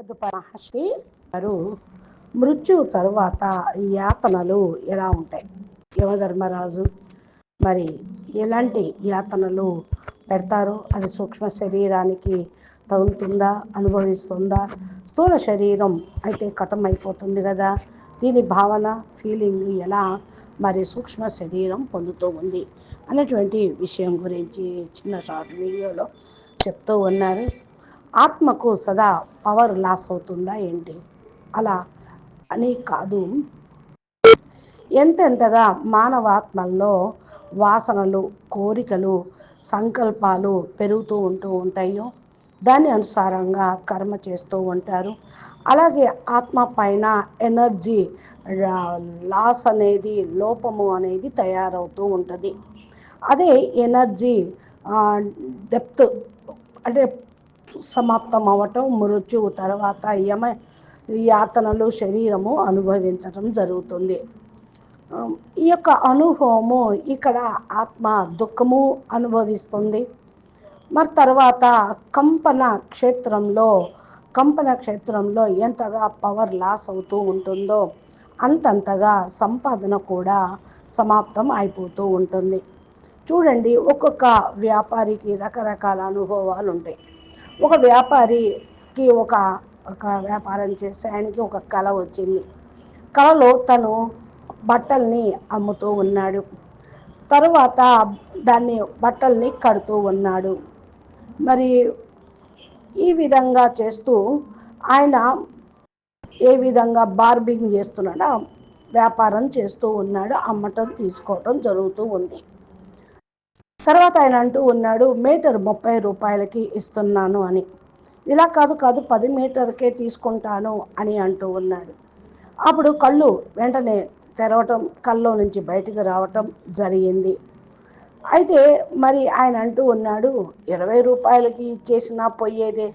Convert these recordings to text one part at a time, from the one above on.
మహర్షి గారు మృత్యు తరువాత యాతనలు ఎలా ఉంటాయి? యమధర్మరాజు మరి ఎలాంటి యాతనలు పెడతారు? అది సూక్ష్మ శరీరానికి తగులుతుందా? అనుభవిస్తుందా? స్థూల శరీరం అయితే కథం అయిపోతుంది కదా. దీని భావన ఫీలింగ్ ఎలా మరి సూక్ష్మ శరీరం పొందుతూ ఉంది? అనేటువంటి విషయం గురించి చిన్న షార్ట్ వీడియోలో చెప్తూ ఉన్నారు. ఆత్మకు సదా పవర్ లాస్ అవుతుందా ఏంటి? అలా అని కాదు. ఎంతెంతగా మానవాత్మల్లో వాసనలు కోరికలు సంకల్పాలు పెరుగుతూ ఉంటూ ఉంటాయో దాని అనుసారంగా కర్మ చేస్తూ ఉంటారు. అలాగే ఆత్మ పైన ఎనర్జీ లాస్ అనేది లోపము అనేది తయారవుతూ ఉంటుంది. అదే ఎనర్జీ డెప్త్ అంటే సమాప్తం అవ్వటం మృత్యువు తర్వాత యమ యాతనలు శరీరము అనుభవించటం జరుగుతుంది. ఈ యొక్క అనుభవము ఇక్కడ ఆత్మ దుఃఖము అనుభవిస్తుంది. మరి తర్వాత కంపన క్షేత్రంలో కంపన క్షేత్రంలో ఎంతగా పవర్ లాస్ అవుతూ ఉంటుందో అంతంతగా సంపాదన కూడా సమాప్తం అయిపోతూ ఉంటుంది. చూడండి ఒక్కొక్క వ్యాపారికి రకరకాల అనుభవాలు ఉంటాయి ఒక వ్యాపారికి ఒక ఒక వ్యాపారం చేసే ఆయనకి ఒక కళ వచ్చింది. కళలో తను బట్టల్ని అమ్ముతూ ఉన్నాడు. తరువాత దాన్ని బట్టల్ని కడుతూ ఉన్నాడు. మరి ఈ విధంగా చేస్తూ ఆయన ఏ విధంగా బార్బింగ్ చేస్తున్నాడో వ్యాపారం చేస్తూ ఉన్నాడు. అమ్మటం తీసుకోవటం జరుగుతూ ఉంది. తర్వాత ఆయన అంటూ ఉన్నాడు మీటర్ ముప్పై రూపాయలకి ఇస్తున్నాను అని. ఇలా కాదు కాదు పది మీటర్కే తీసుకుంటాను అని అంటూ ఉన్నాడు. అప్పుడు కళ్ళు వెంటనే తెరవటం కల్లో నుంచి బయటకు రావటం జరిగింది. అయితే మరి ఆయన అంటూ ఉన్నాడు ఇరవై రూపాయలకి ఇచ్చేసినా పోయేదే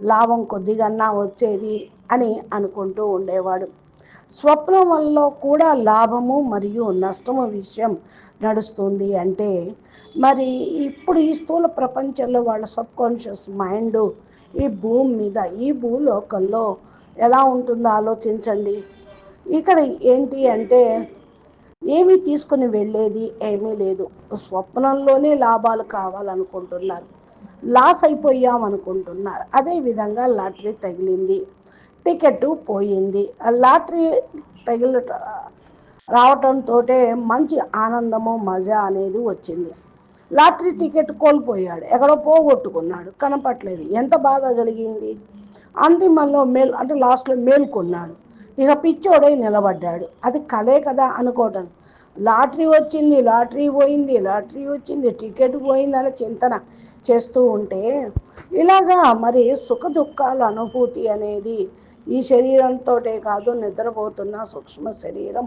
లాభం కొద్దిగన్నా వచ్చేది అని అనుకుంటూ ఉండేవాడు. స్వప్నంలో కూడా లాభము మరియు నష్టము విషయం నడుస్తుంది అంటే మరి ఇప్పుడు ఈ స్థూల ప్రపంచంలో వాళ్ళ సబ్కాన్షియస్ మైండ్ ఈ భూమి మీద ఈ భూలోకంలో ఎలా ఉంటుందో ఆలోచించండి. ఇక్కడ ఏంటి అంటే ఏమీ తీసుకుని వెళ్ళేది ఏమీ లేదు. స్వప్నంలోనే లాభాలు కావాలనుకుంటున్నారు. లాస్ అయిపోయాం అనుకుంటున్నారు అదేవిధంగా లాటరీ తగిలింది. టికెట్ పోయింది. ఆ లాటరీ తగిలి రావటంతో మంచి ఆనందము మజా అనేది వచ్చింది. లాటరీ టికెట్ కోల్పోయాడు. ఎక్కడో పోగొట్టుకున్నాడు. కనపట్లేదు ఎంత బాధ కలిగింది? అంతిమంలో మేల్ అంటే లాస్ట్లో మేల్కొన్నాడు ఇక పిచ్చోడై నిలబడ్డాడు. అది కలే కదా అనుకోవటం. లాటరీ వచ్చింది లాటరీ పోయింది లాటరీ వచ్చింది టికెట్ పోయిందని చింతన చేస్తూ ఉంటే ఇలాగా మరి సుఖ దుఃఖాల అనుభూతి అనేది ఈ శరీరంతోటే కాదు నిద్రపోతున్న సూక్ష్మ శరీరం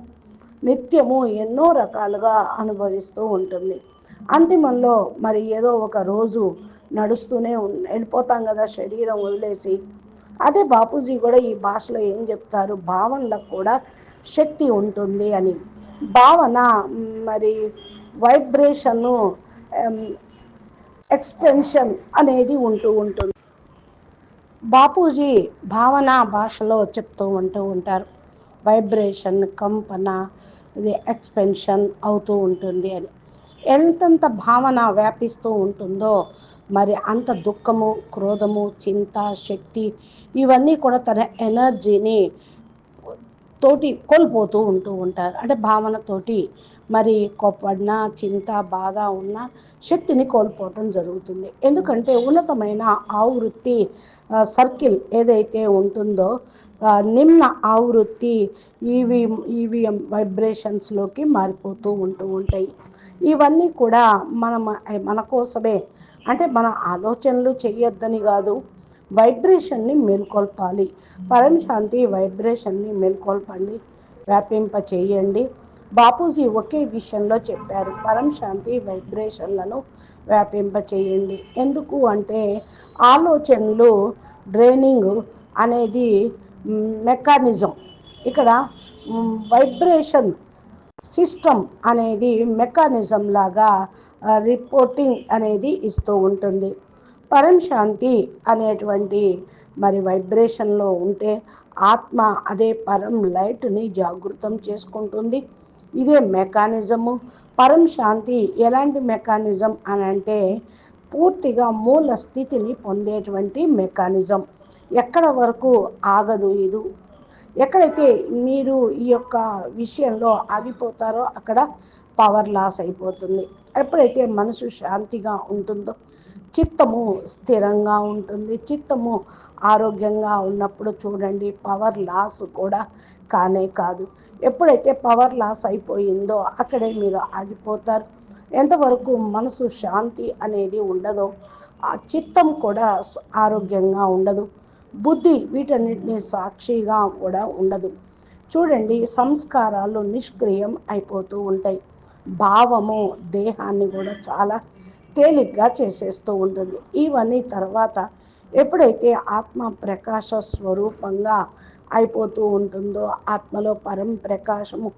నిత్యము ఎన్నో రకాలుగా అనుభవిస్తూ ఉంటుంది. అంతిమంలో మరి ఏదో ఒక రోజు నడుస్తూనే వెళ్ళిపోతాం కదా శరీరం వదిలేసి. అదే బాపూజీ కూడా ఈ భాషలో ఏం చెప్తారు? భావనలకు కూడా శక్తి ఉంటుంది అని. భావన మరి వైబ్రేషను ఎక్స్పెన్షన్ అనేది ఉంటూ ఉంటుంది. బాపూజీ భావన భాషలో చెప్తూ ఉంటూ ఉంటారు. వైబ్రేషన్ కంపన ఇది ఎక్స్పెన్షన్ అవుతూ ఉంటుంది అని. ఎంతంత భావన వ్యాపిస్తూ ఉంటుందో మరి అంత దుఃఖము క్రోధము చింత శక్తి ఇవన్నీ కూడా తన ఎనర్జీని తోటి కోల్పోతూ ఉంటూ ఉంటారు. అంటే భావనతోటి మరి కోప్పడిన చింత బాధ ఉన్న శక్తిని కోల్పోవటం జరుగుతుంది. ఎందుకంటే ఉన్నతమైన ఆవృత్తి సర్కిల్ ఏదైతే ఉంటుందో నిమ్న ఆవృత్తి ఈవి ఈవీఎం వైబ్రేషన్స్లోకి మారిపోతూ ఉంటూ ఉంటాయి. ఇవన్నీ కూడా మన మన కోసమే. అంటే మన ఆలోచనలు చేయొద్దని కాదు. వైబ్రేషన్ని మేల్కొల్పాలి. పరమశాంతి వైబ్రేషన్ని మేల్కొల్పండి. వ్యాపింప చేయండి బాపూజీ ఒకే విషయంలో చెప్పారు. పరమశాంతి వైబ్రేషన్లను వ్యాపింప చేయండి ఎందుకు అంటే ఆలోచనలు డ్రైనింగ్ అనేది మెకానిజం. ఇక్కడ వైబ్రేషన్ సిస్టమ్ అనేది మెకానిజం లాగా రిపోర్టింగ్ అనేది ఇస్తూ ఉంటుంది. పరం శాంతి అనేటువంటి మరి వైబ్రేషన్లో ఉంటే ఆత్మ అదే పరం లైట్ని జాగృతం చేసుకుంటుంది. ఇదే మెకానిజము పరం శాంతి ఎలాంటి మెకానిజం అని అంటే పూర్తిగా మూల స్థితిని పొందేటువంటి మెకానిజం ఎక్కడ వరకు ఆగదు ఇది. ఎక్కడైతే మీరు ఈ యొక్క విషయంలో ఆగిపోతారో అక్కడ పవర్ లాస్ అయిపోతుంది. ఎప్పుడైతే మనసు శాంతిగా ఉంటుందో చిత్తము స్థిరంగా ఉంటుంది. చిత్తము ఆరోగ్యంగా ఉన్నప్పుడు చూడండి పవర్ లాస్ కూడా కానే కాదు. ఎప్పుడైతే పవర్ లాస్ అయిపోయిందో అక్కడే మీరు ఆగిపోతారు. ఎంతవరకు మనసు శాంతి అనేది ఉండదో ఆ చిత్తం కూడా ఆరోగ్యంగా ఉండదు. బుద్ధి వీటన్నిటిని సాక్షిగా కూడా ఉండదు. చూడండి సంస్కారాలు నిష్క్రియం అయిపోతూ ఉంటాయి. భావము దేహాన్ని కూడా చాలా తేలిగ్గా చేసేస్తూ ఉంటుంది. ఇవన్నీ తర్వాత ఎప్పుడైతే ఆత్మ ప్రకాశ స్వరూపంగా అయిపోతూ ఉంటుందో ఆత్మలో పరం ప్రకాశము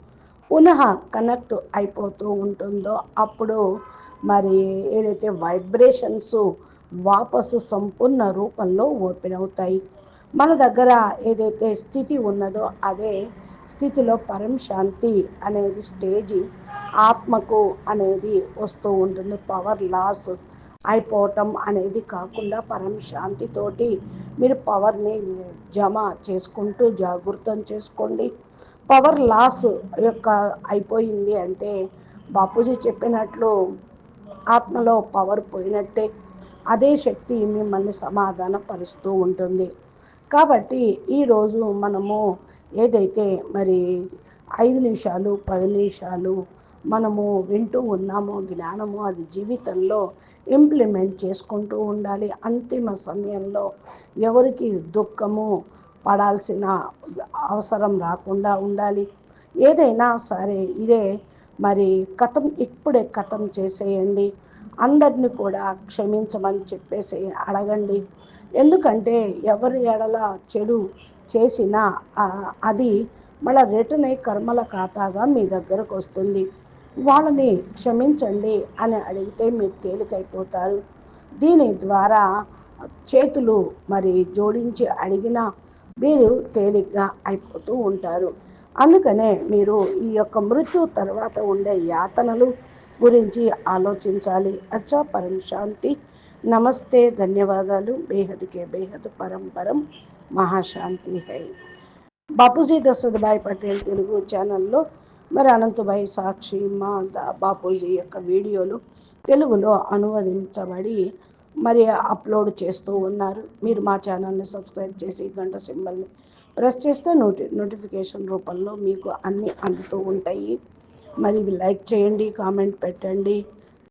పునః కనెక్ట్ అయిపోతూ ఉంటుందో అప్పుడు మరి ఏదైతే వైబ్రేషన్స్ వాపసు సంపూర్ణ రూపంలో ఓపెన్ అవుతాయి. మన దగ్గర ఏదైతే స్థితి ఉన్నదో అదే స్థితిలో పరం శాంతి అనేది స్టేజీ ఆత్మకు అనేది వస్తూ ఉంటుంది. పవర్ లాస్ అయిపోవటం అనేది కాకుండా పరం శాంతితోటి మీరు పవర్ని జమ చేసుకుంటూ జాగృతం చేసుకోండి. పవర్ లాస్ యొక్క అయిపోయింది అంటే బాపూజీ చెప్పినట్లు ఆత్మలో పవర్ పోయినట్టే. అదే శక్తి మిమ్మల్ని సమాధాన పరుస్తూ ఉంటుంది. కాబట్టి ఈరోజు మనము ఏదైతే మరి ఐదు నిమిషాలు పది నిమిషాలు మనము వింటూ ఉన్నామో జ్ఞానము అది జీవితంలో ఇంప్లిమెంట్ చేసుకుంటూ ఉండాలి. అంతిమ సమయంలో ఎవరికి దుఃఖము పడాల్సిన అవసరం రాకుండా ఉండాలి. ఏదైనా సరే ఇదే మరి కథం ఇప్పుడే కథం చేసేయండి. అందరిని కూడా క్షమించమని చెప్పేసి అడగండి. ఎందుకంటే ఎవరి ఎడల చెడు చేసినా అది మళ్ళీ రిటర్న్ అయి కర్మల ఖాతాగా మీ దగ్గరకు వస్తుంది. వాళ్ళని క్షమించండి అని అడిగితే మీరు తేలికైపోతారు. దీని ద్వారా చేతులు మరి జోడించి అడిగినా మీరు తేలిగ్గా అయిపోతూ ఉంటారు. అందుకనే మీరు ఈ యొక్క మృత్యు తర్వాత ఉండే యాతనలు గురించి ఆలోచించాలి. అచ్చా పరం శాంతి నమస్తే ధన్యవాదాలు. బేహద్కే బేహద్ పరం పరం. మహాశాంతి హై. బాపూజీ దశోద్భాయ్ పటేల్ తెలుగు ఛానల్లో మరి అనంతభాయ్ సాక్షి మా బాపూజీ యొక్క వీడియోలు తెలుగులో అనువదించబడి మరి అప్లోడ్ చేస్తూ ఉన్నారు. మీరు మా ఛానల్ని సబ్స్క్రైబ్ చేసి గంట సింబల్ని ప్రెస్ చేస్తే నోటి నోటిఫికేషన్ రూపంలో మీకు అన్నీ అందుతూ ఉంటాయి. మరి లైక్ చేయండి కామెంట్ పెట్టండి.